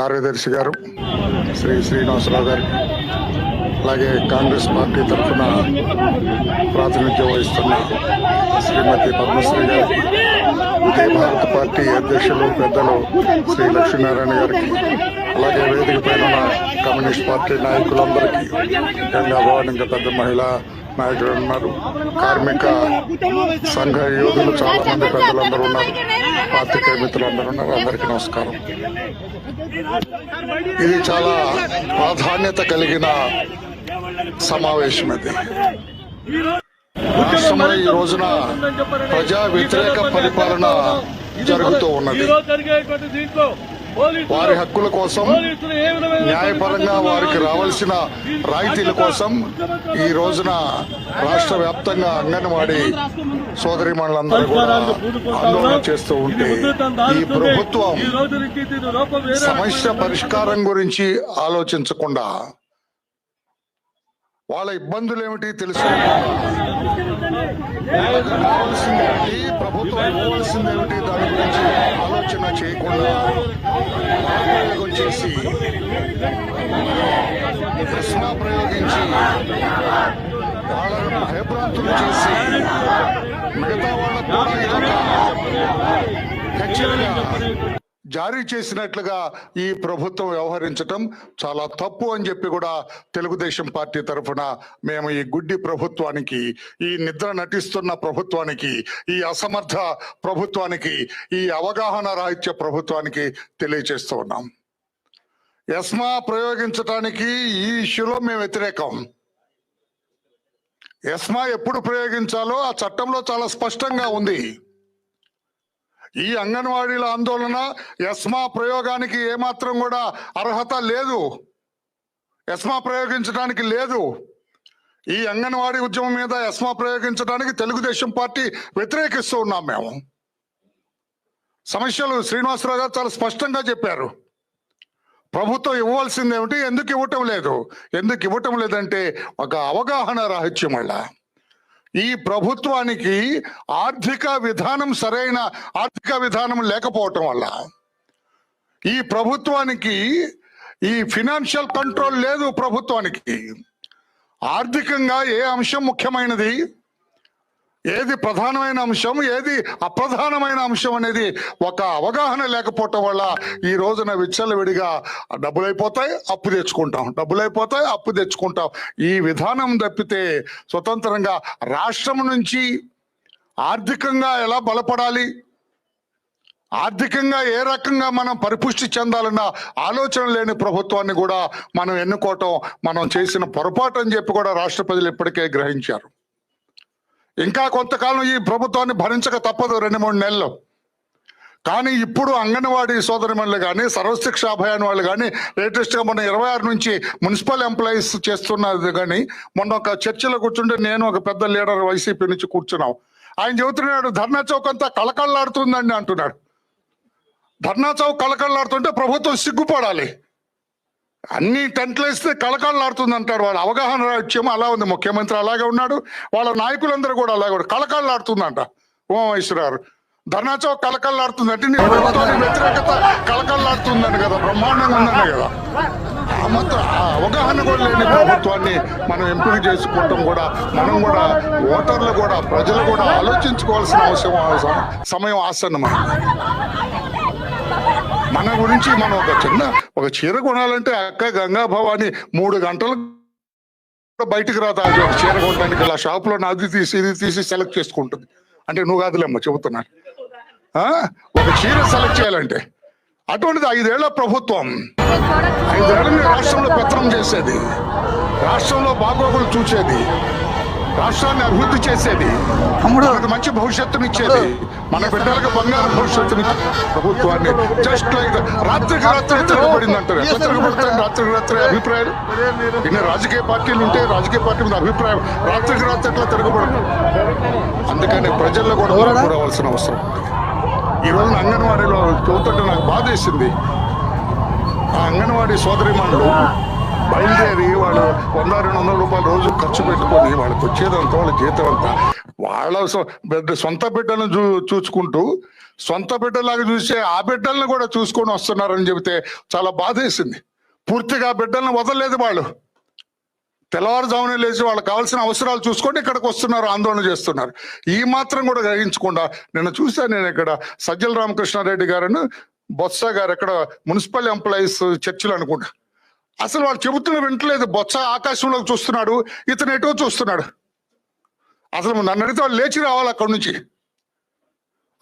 కార్యదర్శి గారు శ్రీ శ్రీనివాసరావు గారు అలాగే కాంగ్రెస్ పార్టీ తరఫున ప్రాతినిధ్యం వహిస్తున్న శ్రీమతి పద్మశ్రీ గారు ఉదయ భారత పార్టీ అధ్యక్షులు పెద్దలు శ్రీ లక్ష్మీనారాయణ గారికి అలాగే వేదిక పైన ఉన్న కమ్యూనిస్ట్ పార్టీ నాయకులందరికీ గంగా భవన్ ఇంకా పెద్ద మహిళా నాయకులు ఉన్నారు కార్మిక సంఘ యోధులు చాలా మంది పెద్దలందరూ ఉన్నారు. పాత్రికేయ మిత్రులందరూ ఉన్నారు. అందరికీ నమస్కారం. ఇది చాలా ప్రాధాన్యత కలిగిన సమావేశం ఇది. రాష్ట్రంలో ఈ రోజున ప్రజా వ్యతిరేక పరిపాలన జరుగుతూ ఉన్నది. వారి హక్కుల కోసం న్యాయపరంగా వారికి రావాల్సిన రాయితీల కోసం ఈ రోజున రాష్ట్ర వ్యాప్తంగా అంగన్వాడీ సోదరి మండలందరూ కూడా ఆందోళన చేస్తూ ఉంటే ఈ ప్రభుత్వం సమస్య పరిష్కారం గురించి ఆలోచించకుండా వాళ్ళ ఇబ్బందులు ఏమిటి తెలుసుకోకుండా వాళ్ళకి కావాల్సింది ఏమిటి ప్రభుత్వం ఇవ్వవలసింది ఏమిటి దాని గురించి ఆలోచన చేయకుండా వచ్చేసి ప్రశ్న ప్రయోగించి వాళ్ళను భయభ్రాంతులు చేసి మిగతా వాళ్ళకు కూడా ఇదొక హెచ్చరిక జారీ చేసినట్లుగా ఈ ప్రభుత్వం వ్యవహరించటం చాలా తప్పు అని చెప్పి కూడా తెలుగుదేశం పార్టీ తరఫున మేము ఈ గుడ్డి ప్రభుత్వానికి ఈ నిద్ర నటిస్తున్న ప్రభుత్వానికి ఈ అసమర్థ ప్రభుత్వానికి ఈ అవగాహన రాహిత్య ప్రభుత్వానికి తెలియజేస్తూ ఉన్నాం. ఎస్మా ప్రయోగించటానికి ఈ ఇష్యూలో మేము వ్యతిరేకం. ఎస్మా ఎప్పుడు ప్రయోగించాలో ఆ చట్టంలో చాలా స్పష్టంగా ఉంది. ఈ అంగన్వాడీల ఆందోళన ఎస్మా ప్రయోగానికి ఏమాత్రం కూడా అర్హత లేదు. ఎస్మా ప్రయోగించడానికి లేదు. ఈ అంగన్వాడీ ఉద్యమం మీద ఎస్మా ప్రయోగించడానికి తెలుగుదేశం పార్టీ వ్యతిరేకిస్తూ ఉన్నాం మేము. సమస్యలు శ్రీనివాసరావు గారు చాలా స్పష్టంగా చెప్పారు. ప్రభుత్వం ఇవ్వాల్సింది ఏమిటి ఎందుకు ఇవ్వటం లేదు? ఎందుకు ఇవ్వటం లేదంటే ఒక అవగాహన రాహిత్యం వల్ల ఈ ప్రభుత్వానికి ఆర్థిక విధానం సరైన ఆర్థిక విధానం లేకపోవటం వల్ల ఈ ప్రభుత్వానికి ఈ ఫినాన్షియల్ కంట్రోల్ లేదు ప్రభుత్వానికి. ఆర్థికంగా ఏ అంశం ముఖ్యమైనది? ఏది ప్రధానమైన అంశం ఏది అప్రధానమైన అంశం అనేది ఒక అవగాహన లేకపోవటం వల్ల ఈ రోజున విచ్చలవిడిగా డబ్బులు అయిపోతాయి అప్పు తెచ్చుకుంటాం. డబ్బులు అయిపోతాయి అప్పు తెచ్చుకుంటాం. ఈ విధానం తప్పితే స్వతంత్రంగా రాష్ట్రం నుంచి ఆర్థికంగా ఎలా బలపడాలి? ఆర్థికంగా ఏ రకంగా మనం పరిపుష్టి చెందాలన్న ఆలోచన లేని ప్రభుత్వాన్ని కూడా మనం ఎన్నుకోవటం మనం చేసిన పొరపాటు అని చెప్పి కూడా రాష్ట్ర ప్రజలు ఇప్పటికే గ్రహించారు. ఇంకా కొంతకాలం ఈ ప్రభుత్వాన్ని భరించక తప్పదు రెండు మూడు నెలలు. కానీ ఇప్పుడు అంగన్వాడీ సోదరిమణులు కానీ సర్వశిక్ష అభయాన్ని వాళ్ళు కానీ లేటెస్ట్గా మొన్న ఇరవై ఆరు నుంచి మున్సిపల్ ఎంప్లాయీస్ చేస్తున్నది కానీ మొన్న ఒక చర్చలో కూర్చుంటే నేను ఒక పెద్ద లీడర్ వైసీపీ నుంచి కూర్చున్నాం. ఆయన చెబుతున్నాడు ధర్నా చౌక్ అంతా కళకళలాడుతుందండి అంటున్నాడు. ధర్నా చౌక్ కళకళలాడుతుంటే ప్రభుత్వం సిగ్గుపడాలి. అన్ని టెంట్లు వేస్తే కళకళలాడుతుంది అంటాడు వాళ్ళ అవగాహన రాజ్యం అలా ఉంది. ముఖ్యమంత్రి అలాగే ఉన్నాడు. వాళ్ళ నాయకులందరూ కూడా అలాగే ఉన్నారు. కళకళలాడుతుందంట. ఉమామేశ్వరారు ధర్నా చౌక్ కళకళలాడుతుంది అంటే నీ ప్రభుత్వానికి వ్యతిరేకత కళకళలాడుతుందని కదా. బ్రహ్మాండంగా ఉందని కదా. ఆ మాత్రం ఆ అవగాహన కూడా లేని ప్రభుత్వాన్ని మనం ఎంపిక చేసుకోవటం కూడా మనం కూడా ఓటర్లు కూడా ప్రజలు కూడా ఆలోచించుకోవాల్సిన అవసరం సమయం ఆసన్నమా? మన గురించి మనం ఒక చిన్న ఒక చీర కొనాలంటే అక్క గంగా భవాని మూడు గంటలు బయటికి రాదా చీర కొనడానికి. ఇలా షాప్లో తీసి ఇది తీసి సెలెక్ట్ చేసుకుంటుంది. అంటే నువ్వు కాదులేమ్మ చెబుతున్నాను ఒక చీర సెలెక్ట్ చేయాలంటే అటువంటిది ఐదేళ్ళ ప్రభుత్వం. ఐదేళ్ళని రాష్ట్రంలో పెత్తనం చేసేది. రాష్ట్రంలో బాగోగులు చూసేది. రాష్ట్రాన్ని అభివృద్ధి చేసేది మనకు మంచి భవిష్యత్తుని ఇచ్చేది మన బిడ్డలకు బంగారు భవిష్యత్తుని ప్రభుత్వాన్ని జస్ట్ లైక్ రాత్రికి రాత్రి తిరగబడింది అంటారు ఎట్లా తిరగబడతారు రాత్రికి రాత్రి అభిప్రాయాలు? ఇన్ని రాజకీయ పార్టీలు ఉంటే రాజకీయ పార్టీ మీద అభిప్రాయం రాత్రికి రాత్రి ఎట్లా తిరగబడదు? అందుకని ప్రజల్లో కూడా మార్పు రావాల్సిన అవసరం ఈ రోజున అంగన్వాడీలో చదువుతుంటే నాకు బాధ వేసింది ఆ అంగన్వాడీ సోదరిమణులు బయలుదేరి వాళ్ళు వంద రెండు వందల రూపాయలు రోజు ఖర్చు పెట్టుకొని వాళ్ళకి వచ్చేదంతా వాళ్ళ జీతం అంతా. వాళ్ళ సొ- బిడ్డ సొంత బిడ్డను చూ చూసుకుంటూ సొంత బిడ్డలాగా చూసే ఆ బిడ్డల్ని కూడా చూసుకొని వస్తున్నారని చెబితే చాలా బాధేసింది. పూర్తిగా ఆ బిడ్డల్ని వదలలేదు వాళ్ళు. తెల్లవారుజామున లేచి వాళ్ళకి కావాల్సిన అవసరాలు చూసుకొని ఇక్కడికి వస్తున్నారు ఆందోళన చేస్తున్నారు. ఈ మాత్రం కూడా గ్రహించకుండా నిన్న చూశాను నేను ఇక్కడ సజ్జల రామకృష్ణారెడ్డి గారిని బొత్స గారు ఇక్కడ మున్సిపల్ ఎంప్లాయీస్ చర్చిలు అనుకుంటా. అసలు వాళ్ళు చెబుతున్న వింటలేదు. బొత్స ఆకాశంలోకి చూస్తున్నాడు. ఇతను ఎటో చూస్తున్నాడు. అసలు నన్ను అడిగితే వాళ్ళు లేచి రావాలి అక్కడి నుంచి.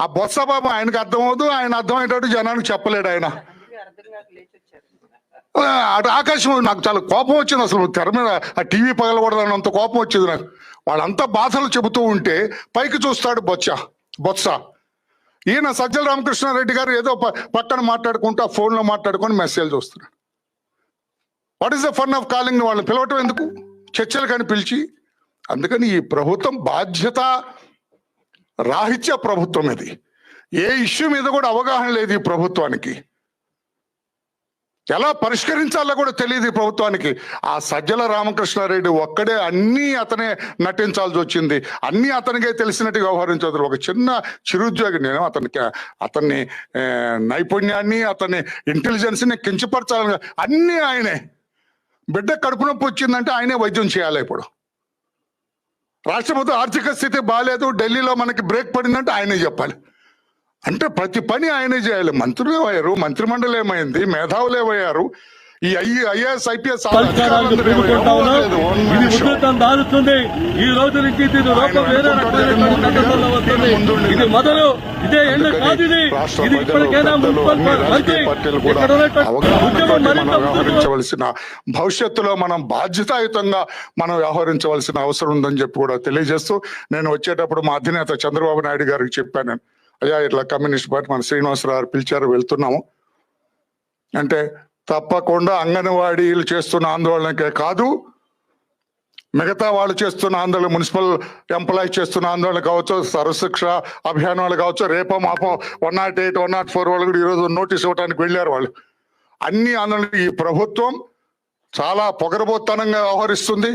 ఆ బొత్స బాబు ఆయనకు అర్థమవుదు ఆయన అర్థమయ్యేటట్టు జనానికి చెప్పలేడు ఆయన. అటు ఆకాశం నాకు చాలా కోపం వచ్చింది అసలు. తెర మీద ఆ టీవీ పగలకూడదన్నంత కోపం వచ్చింది నాకు. వాళ్ళంతా బాధలు చెబుతూ ఉంటే పైకి చూస్తాడు బొచ్చ బొత్స. ఈయన సజ్జల రామకృష్ణారెడ్డి గారు ఏదో ప- పక్కన మాట్లాడుకుంటూ ఆ ఫోన్లో మాట్లాడుకొని మెసేజ్ చూస్తున్నాడు. What is the fun of calling వాళ్ళని పిలవటం ఎందుకు? చర్చలు కానీ పిలిచి అందుకని ఈ ప్రభుత్వం బాధ్యత రాహిత్య ప్రభుత్వం ఇది. ఏ ఇష్యూ మీద కూడా అవగాహన లేదు ఈ ప్రభుత్వానికి. ఎలా పరిష్కరించాలో కూడా తెలియదు ఈ ప్రభుత్వానికి. ఆ సజ్జల రామకృష్ణారెడ్డి ఒక్కడే అన్నీ అతనే నటించాల్సి వచ్చింది. అన్నీ అతనికే తెలిసినట్టు వ్యవహరించదు ఒక చిన్న చిరుద్యోగి నేను అతనికి అతన్ని నైపుణ్యాన్ని అతని ఇంటెలిజెన్స్ని కించపరచాలని అన్నీ ఆయనే. బిడ్డ కడుపు నొప్పి వచ్చిందంటే ఆయనే వైద్యం చేయాలి ఇప్పుడు? రాష్ట్రపతి ఆర్థిక స్థితి బాగాలేదు ఢిల్లీలో మనకి బ్రేక్ పడిందంటే ఆయనే చెప్పాలి. అంటే ప్రతి పని ఆయనే చేయాలి. మంత్రులు అయ్యారు మంత్రిమండలి ఏమైంది? మేధావులు ఏమయ్యారు? ఈ ఐఏఎస్ ఐపీఎస్ ఇది ఉధృతం దారుస్తుంది. ఈ రోజు నుంచి దీని వేరే వస్తుంది ఇది మొదలు ఇదే ఎండ కాదు ఇది. ఇది ఇప్పటికైనా మున్సిపల్ మంత్రి వ్యవహరించవలసిన భవిష్యత్తులో మనం బాధ్యతాయుతంగా మనం వ్యవహరించవలసిన అవసరం ఉందని చెప్పి కూడా తెలియజేస్తూ నేను వచ్చేటప్పుడు మా అధినేత చంద్రబాబు నాయుడు గారికి చెప్పాను అయ్యా ఇట్లా కమ్యూనిస్ట్ పార్టీ మన శ్రీనివాసరావు గారు పిలిచారు వెళ్తున్నాము. అంటే తప్పకుండా అంగన్వాడీలు చేస్తున్న ఆందోళనకే కాదు మిగతా వాళ్ళు చేస్తున్న ఆందోళన మున్సిపల్ ఎంప్లాయీ చేస్తున్న ఆందోళన కావచ్చు సర్వశిక్ష అభియాన్ వాళ్ళు కావచ్చు రేపో మాపో one nought eight one nought four వాళ్ళు కూడా ఈరోజు నోటీస్ ఇవ్వడానికి వెళ్ళారు వాళ్ళు. అన్ని ఆందోళన ఈ ప్రభుత్వం చాలా పొగరబోత్తనంగా వ్యవహరిస్తుంది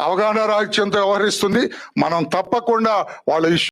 అవగాహన రాహిత్యంతో వ్యవహరిస్తుంది. మనం తప్పకుండా వాళ్ళ ఇష్యూ